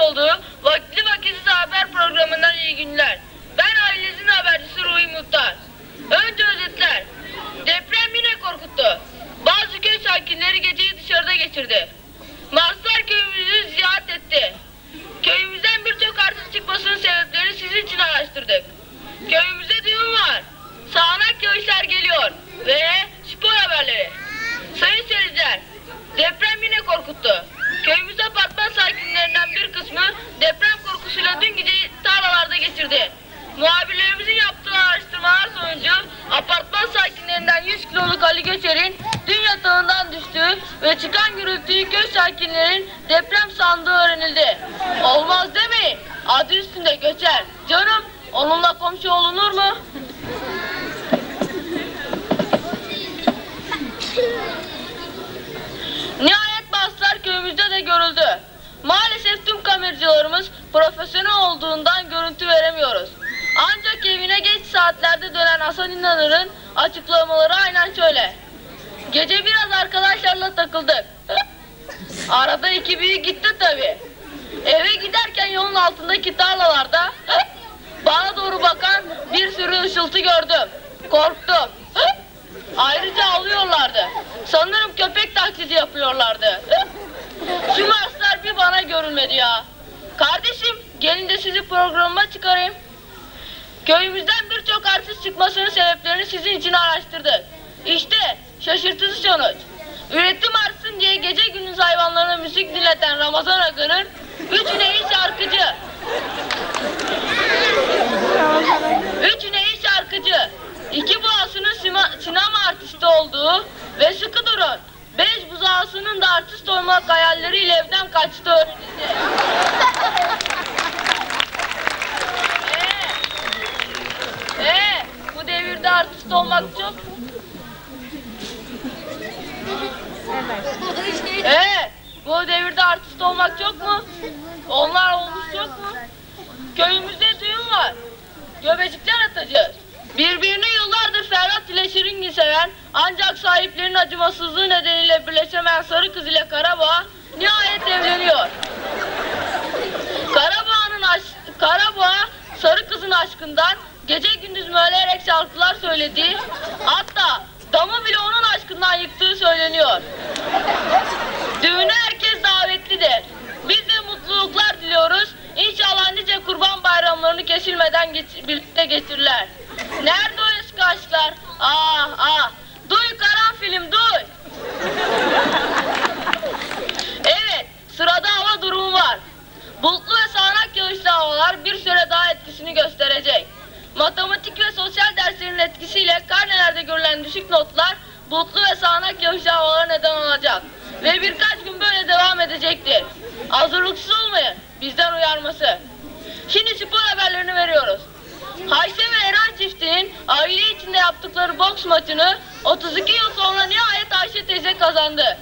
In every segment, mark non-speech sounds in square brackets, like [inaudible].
olduğu Vakitli Vakitsiz Haber programından iyi günler. Ben ailesinin habercisi Ruhi Muhtar. Önce özetler. Deprem yine korkuttu. Bazı köy sakinleri geceyi dışarıda geçirdi. Marslar köyümüzü ziyaret etti. Köyümüzden birçok arsız çıkmasının sebeplerini sizin için araştırdık. Köyümüzde düğün var. Sağanak yağışlar geliyor. Ve spor haberleri. Sayın seyirciler, deprem yine korkuttu. Köyümüzde apartman sakinlerinden bir kısmı deprem korkusuyla dün geceyi tarlalarda geçirdi. Muhabirlerimizin yaptığı araştırmalar sonucu apartman sakinlerinden 100 kiloluk Ali Göçer'in dün yatağından düştüğü ve çıkan gürültüyü köy sakinlerin deprem sandığı öğrenildi. Olmaz demeyin. Adı üstünde Göçer. Canım onunla komşu olunur mu? Nihayet baslar köyümüzde de görüldü. Maalesef tüm kameracılarımız profesyonel olduğundan görüntü veremiyoruz. Saatlerde dönen Hasan İnanır'ın açıklamaları aynen şöyle. Gece biraz arkadaşlarla takıldık. [laughs] Arada iki büyük gitti tabi. Eve giderken yolun altındaki tarlalarda [laughs] bana doğru bakan bir sürü ışıltı gördüm. Korktum. [laughs] Ayrıca ağlıyorlardı. Sanırım köpek taklidi yapıyorlardı. Şu Marslar bir bana görünmedi ya. Kardeşim gelin de sizi programıma çıkarayım. Köyümüzden birçok arsız çıkmasının sebeplerini sizin için araştırdık. İşte şaşırtıcı sonuç. Üretim artsın diye gece gündüz hayvanlarına müzik dinleten Ramazan Akın'ın üç neyi şarkıcı. Üç neyi şarkıcı. İki boğasının sinema artisti olduğu ve sıkı durun. Beş buzağısının da artist olmak hayalleriyle evden kaçtığı öğrenildi. Ee, ee, bu artist olmak çok... Ee, bu devirde artist olmak çok mu? Onlar olmuş çok mu? Köyümüzde düğün var. Göbecikler atacağız. Birbirini yıllardır Ferhat ile Şiringi seven ancak sahiplerinin acımasızlığı nedeniyle birleşemeyen sarı kız ile Karabağ nihayet evleniyor. Karabağ'ın aş Karabağ sarı kızın aşkından gece gündüz möyleyerek şarkılar söylediği hatta damı bile onun aşkından yıktığı söyleniyor. Düğüne herkes davetlidir. Biz de mutluluklar diliyoruz. İnşallah nice kurban bayramlarını kesilmeden geç- birlikte geçirirler. Nerede o eski aşklar? Ah ah. Duy karanfilim duy. Evet sırada hava durumu var. Bulutlu ve sağanak yağışlı havalar bir süre daha etkisini gösterecek. Matematik ve sosyal derslerin etkisiyle karnelerde görülen düşük notlar bulutlu ve sağanak yağışlı havalara neden olacak. Ve birkaç gün böyle devam edecektir. Hazırlıksız olmayın. Bizden uyarması. Şimdi spor haberlerini veriyoruz. Ayşe ve Eren çiftinin aile içinde yaptıkları boks maçını 32 yıl sonra nihayet Ayşe teyze kazandı.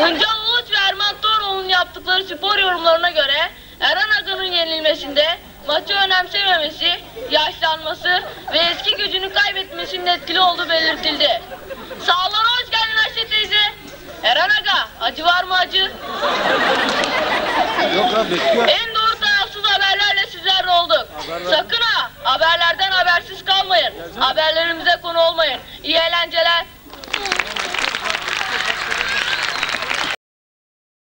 Öncal Uluç ve Erman Toroğlu'nun yaptıkları spor yorumlarına göre Eren Aga'nın yenilmesinde maçı önemsememesi, yaşlanması ve eski gücünü kaybetmesinin etkili olduğu belirtildi. Sağlığına hoş geldin Ayşe teyze. Eren Aga, acı var mı acı? Yok abi bekliyor. En doğru tarafsız haberlerle sizlerle olduk. Sakın ha haberlerden habersiz kalmayın. Haberlerimize konu olmayın. İyi eğlenceler.